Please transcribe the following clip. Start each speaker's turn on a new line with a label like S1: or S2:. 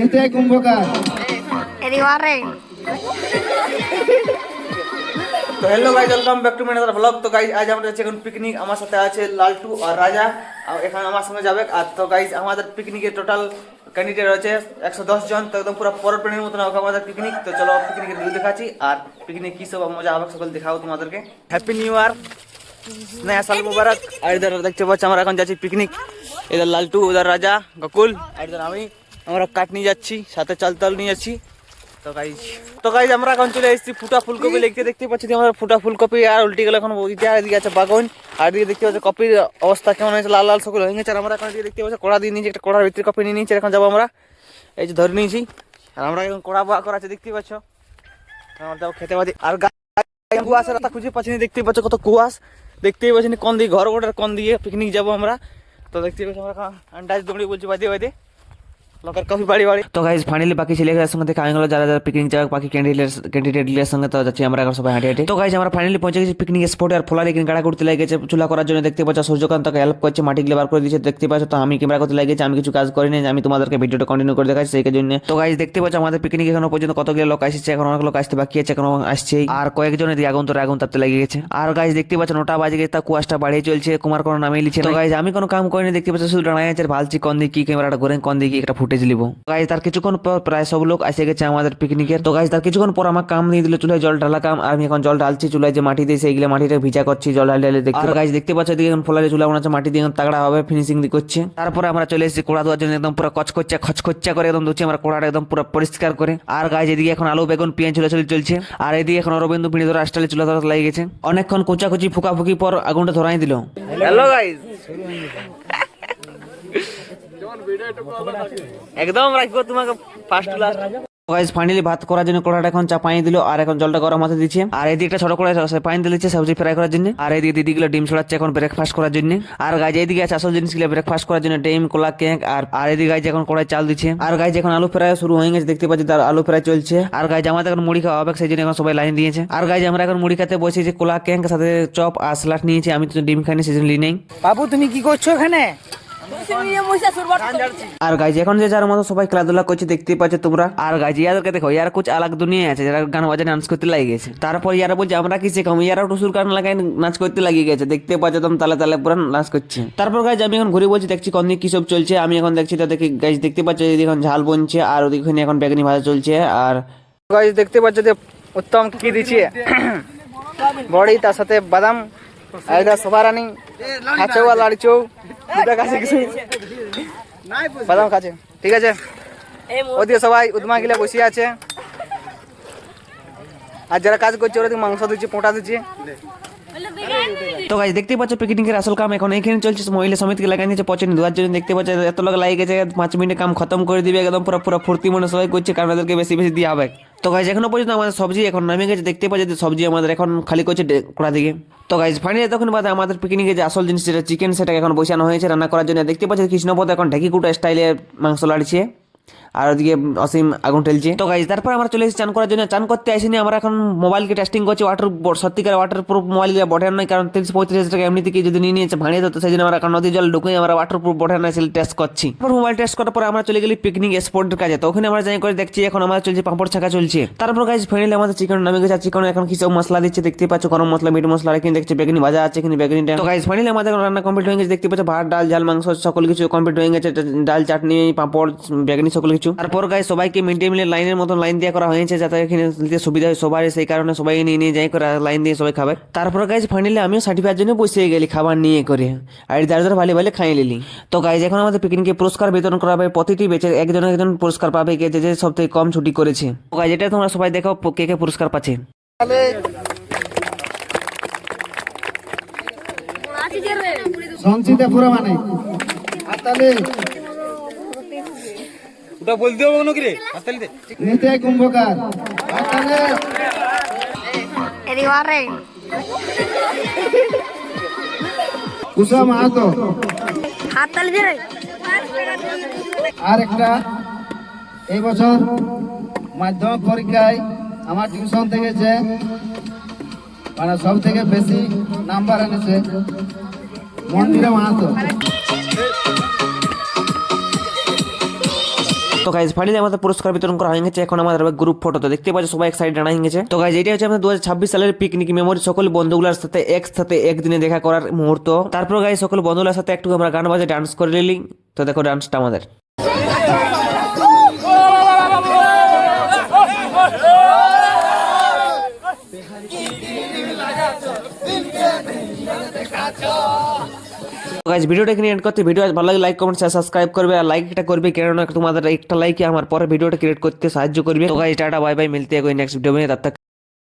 S1: নিতাই কুম্ভকার।
S2: তো hello guys welcome back to মেনাদার blog তো guys আজ আমরা যাচ্ছি এখন পিকনিক আমার সাথে আছে লালটু আর রাজা। আর এখানে আমার সঙ্গে যাবে। আর তো গাইজ আমাদের পিকনিকের টোটাল ক্যান্ডিডেট রয়েছে একশো দশ জন। তো একদম পুরো পরের প্লেনের মতন হবে আমাদের পিকনিক তো চলো পিকনিকের ভিডিও দেখাচ্ছি। আর পিকনিক কী সব মজা হবে সকল দেখাবো তোমাদেরকে। হ্যাপি নিউ ইয়ার নয়া সাল মুবারক। আর ইধার দেখতে পাচ্ছি আমরা এখন যাচ্ছি পিকনিক এদের লালটু উধার রাজা গকুল আর ইধার আমি। আমরা কাঠ নিয়ে যাচ্ছি, সাথে চাল তাল নিয়ে যাচ্ছি। তো গাইজ তো গাইজ আমরা এখন চলে এসেছি ফুটা ফুলকপি দেখতে। দেখতে পাচ্ছি আমরা ফুটা ফুলকপি আর উল্টি গেলে এখন এদিকে আছে বাগন। আর এদিকে দেখতে পাচ্ছি কপির অবস্থা কেমন হয়েছে, লাল লাল সকল হয়ে গেছে আর আমরা এখন এদিকে দেখতে পাচ্ছি কড়া দিয়ে নিয়েছি, একটা কড়ার ভিতরে কপি নিয়ে নিয়েছি এখন যাব আমরা। এই যে ধরে নিয়েছি। আর আমরা এখন কড়া বা করা আছে, দেখতে পাচ্ছ? আমরা যাব খেতে পাচ্ছি আর কুয়াশার রাস্তা খুঁজে পাচ্ছি না, দেখতে পাচ্ছ কত কুয়াশ। দেখতেই পাচ্ছি কোন দিকে ঘর ওটার কোন দিকে পিকনিক যাব আমরা। তো দেখতে পাচ্ছি আমরা আন্দাজ দৌড়ি বলছি, বাদে বাদে। লোকের কফি বাড়ি বাড়ি। তো গাইজ ফাইনালি বাকি ছেলেগুলোর সঙ্গে দেখা হয়ে গেলো যারা যারা পিকনিক যাবে বাকি ক্যান্ডিডেট ক্যান্ডিডেটগুলোর সঙ্গে তো যাচ্ছি আমরা এখন সবাই হাঁটি হাঁটি। তো গাইজ আমরা ফাইনালি পৌঁছে গেছি পিকনিক স্পটে আর ফোলা লেগে গাড়া করতে লেগেছে, চুলা করার জন্য দেখতে পাচ্ছ, সূর্যকান্ত তাকে হেল্প করছে মাটিগুলো বার করে দিচ্ছে দেখতে পাচ্ছ, তো আমি ক্যামেরা করতে লেগেছি, আমি কিছু কাজ করিনি, আমি তোমাদেরকে ভিডিওটা কন্টিনিউ করে দেখাচ্ছি সেই জন্য। তো গাইজ দেখতে পাচ্ছ, আমাদের পিকনিক এখনও পর্যন্ত কতগুলো লোক আসছে, এখন অনেক লোক আসতে বাকি আছে, এখনও আসছে আর কয়েকজনের আগুন তোর আগুন তাপতে লেগে গেছে। আর গাইজ দেখতে পাচ্ছ, নটা বাজে গেছে তা কুয়াশটা বাড়িয়ে চলছে, কুমার কোনো নামে লিখছে তো গাইজ আমি কোনো কাম করিনি, দেখতে পাচ্ছ, শুধু দাঁড়ায় আছে ভালছি কোন দিকে ক্যামেরাটা ঘুরে কোন দিকে একটা ফুটেজ নিবো গাইজ তার কিছুক্ষণ পর প্রায় সব লোক এসে গেছে আমাদের পিকনিকের তো গাইজ তার কিছুক্ষণ পর আমার কাম দিয়ে দিল চুলায় জল ঢালা কাম আর আমি এখন জল ঢালছি চুলায় যে মাটি দিয়ে সেইগুলো মাটিটা ভিজা করছি জল ঢালে ঢালে দেখতে আর গাইজ দেখতে পাচ্ছ এদিকে এখন ফলারে চুলা বানাচ্ছে মাটি দিয়ে এখন তাগড়া হবে ফিনিশিং দিয়ে করছে। তারপরে আমরা চলে এসেছি কোড়া দেওয়ার জন্য একদম পুরো কচকচ্চা খচখচ্চা করে একদম ধুচ্ছি আমরা কোড়াটা একদম পুরো পরিষ্কার করে। আর গাইজ এদিকে এখন আলু বেগুন পেঁয়াজ চলে চলে চলছে। আর এদিকে এখন অরবিন্দু পিঁড়ি ধরে আসটালে চুলা ধরা লেগে গেছে অনেকক্ষণ কুচাকুচি ফুকাফুকি পর আগুনটা ধরাই দিল। হ্যালো গাইজ একদম রাখব তোমাকে ফার্স্ট লাস্ট ফাইনালি ভাত করার জন্য কড়াটা এখন চাপাই দিল আর এখন জলটা গরম হতে দিচ্ছে। আর এদিকে একটা ছোট করে পানি দিচ্ছে সবজি ফ্রাই করার জন্য। আর এদিকে দিদিগুলো ডিম ছড়াচ্ছে এখন ব্রেকফাস্ট করার জন্য। আর গাইজ এদিকে আছে আসল জিনিসগুলো ব্রেকফাস্ট করার জন্য ডিম কোলা কেক আর আর এদিকে গাইজ এখন কড়াই চাল দিচ্ছে। আর গাইজ এখন আলু ফ্রাই শুরু হয়ে গেছে দেখতে পাচ্ছি তার আলু ফ্রাই চলছে। আর গাইজ আমাদের এখন মুড়ি খাওয়া হবে সেই জন্য এখন সবাই লাইন দিয়েছে। আর গাইজ আমরা এখন মুড়ি খেতে বসেছি কোলা কেক সাথে চপ আর স্যালাড নিয়েছি। আমি তো ডিম খাইনি সেই জন্য লি নেই।
S1: বাবু তুমি কি করছ এখানে?
S2: আর গাইজ এখন যে যার মতো সবাই খেলাধুলা করছে দেখতে পাচ্ছ তোমরা। আর গাইজ ইয়াদেরকে দেখো ইয়ার কুছ আলাদা দুনিয়া আছে যারা গান বাজে ডান্স করতে লাগিয়ে গেছে। তারপর ইয়ারা বলছে আমরা কি শেখাম ইয়ারা টুসুর গান লাগাই নাচ করতে লাগিয়ে গেছে দেখতে পাচ্ছ তোম তালে তালে পুরো নাচ করছে। তারপর গাইজ আমি এখন ঘুরে বলছি দেখছি কোন দিকে কি সব চলছে। আমি এখন দেখছি তো দেখি গাইজ দেখতে পাচ্ছ এদিকে এখন ঝাল বনছে আর ওদিকে এখন বেগুনি ভাজা চলছে আর গাইজ দেখতে পাচ্ছ যে উত্তম কি দিচ্ছে। বড়ি তার সাথে বাদাম আইদা সবারানি খাচ্ছে বা লাড়িচৌ দুটা কাছে। কিছু বাদাম খাচ্ছে। ঠিক আছে। ওদিকে সবাই উদমা গিলা বসে আছে। আর যারা কাজ করছে ওরা মাংস দিচ্ছে পোঁটা দিচ্ছে। তো গাছ দেখতে পাচ্ছ পিকনিকের আসল কাম এখন এখানে চলছে। মহিলা সমিতিকে লাগাই নিয়েছে পচনি ধোয়ার জন্য। দেখতে পাচ্ছ এত লোক লাগিয়ে গেছে। পাঁচ মিনিটে কাম খতম করে দিবে। একদম পুরো পুরো ফুর্তি মনে সবাই করছে। কারণ ওদেরকে বেশি বেশি দেওয়া হবে। তো গাইজ এখনও পর্যন্ত আমাদের সবজি এখন নামে গেছে, দেখতে পাওয়া যে সবজি আমাদের এখন খালি করছে কোড়া দিকে। তো গাইজ ফাইনালি তখন বাদে আমাদের পিকনিকে যে আসল জিনিস যেটা চিকেন সেটাকে এখন বসানো হয়েছে রান্না করার জন্য। দেখতে পাচ্ছি কৃষ্ণপদ এখন ঢেকি কুটা স্টাইলে মাংস লাড়ছে। আর ওদিকে অসীম আগুন ঠেলছে। তো গাইজ তারপর আমরা চলে এসেছি চান করার জন্য। চান করতে আসিনি, আমরা এখন মোবাইলকে টেস্টিং করছি ওয়াটার সত্যিকার ওয়াটার প্রুফ মোবাইল বটে নয় কারণ তিরিশ পঁয়ত্রিশ টাকা এমনি থেকে যদি নিয়ে নিয়েছে, ভাঙিয়ে দিত সেই জন্য আমরা এখন নদীর জল ঢুকে আমরা ওয়াটার প্রুফ বটে নয় টেস্ট করছি। তারপর মোবাইল টেস্ট করার পর আমরা চলে গেলি পিকনিক স্পটের কাজে। তো ওখানে আমরা যাই করে দেখছি, এখন আমাদের চলছে পাঁপড় ছাকা চলছে। তারপর গাইজ ফাইনালি আমাদের চিকেন নামে গেছে চিকেন এখন কি সব মশলা দিচ্ছে, দেখতে পাচ্ছ গরম মশলা মিট মশলা, এখানে দেখছি বেগুনি ভাজা আছে, এখানে বেগুনি তো গাইজ ফাইনালি আমাদের রান্না কমপ্লিট হয়ে গেছে, দেখতে পাচ্ছ ভাত, ডাল, ঝাল, মাংস সকল কিছু কমপ্লিট হয়ে গেছে ডাল, চাটনি, পাঁপড় বেগুনি সকল কিছু তারপর গায়ে সবাইকে মিড ডে মিলের লাইনের মতন লাইন দিয়ে করা হয়েছে যাতে এখানে দিতে সুবিধা হয় সবার সেই কারণে সবাই নিয়ে নিয়ে যাই করে লাইন দিয়ে সবাই খাবে। তারপর গাইজ ফাইনালি আমিও সার্টিফাইয়ের জন্য বসে গেলি খাবার নিয়ে করে। আর যার যার ভালো ভালো খাই নিলি। তো গাইজ এখন আমাদের পিকনিকে পুরস্কার বিতরণ করা হবে প্রতিটি বেচে একজন একজন পুরস্কার পাবে কে যে যে সব থেকে কম ছুটি করেছে। তো গাইজ এটা তোমরা সবাই দেখো কে কে পুরস্কার পাচ্ছে।
S1: সঞ্চিতা পুরা মানে।
S3: ওটা বলতে হবে কোনো কি রে? হাততালি দে।
S1: নিতাই কুম্ভকার।
S4: এদিকে বারে
S1: কুসা মাহাতো।
S4: হাত তালি দিয়ে
S1: আর একটা এই বছর মাধ্যমিক পরীক্ষায় আমার টিউশন থেকে যে মানে সব থেকে বেশি নাম্বার এনেছে মন্দিরা মাহাতো।
S2: তো গাইজ ফাইনালি আমাদের পুরস্কার বিতরণ করা হয়ে গেছে। এখন আমাদের গ্রুপ ফটো তো দেখতে পাচ্ছ, সবাই এক সাইড দাঁড়া হয়ে গেছে। তো গাইজ এটা হচ্ছে আমাদের দু সালের পিকনিক মেমোরি সকল বন্ধুগুলোর সাথে একসাথে একদিনে দেখা করার মুহূর্ত। তারপর গাইজ সকল বন্ধুগুলোর সাথে একটু আমরা গান বাজে ডান্স করে নিলি। তো দেখো ডান্সটা আমাদের। গাছ ভিডিওটা এখানে এন্ড করতে ভিডিও ভালো লাগে লাইক কমেন্ট সাবস্ক্রাইব করবে। আর লাইক একটা করবে, কেননা তোমাদের একটা লাইক আমার পরে ভিডিওটা ক্রিয়েট করতে সাহায্য করবে। তো গাছ টাটা বাই বাই মিলতে নেক্সট ভিডিও নিয়ে। তার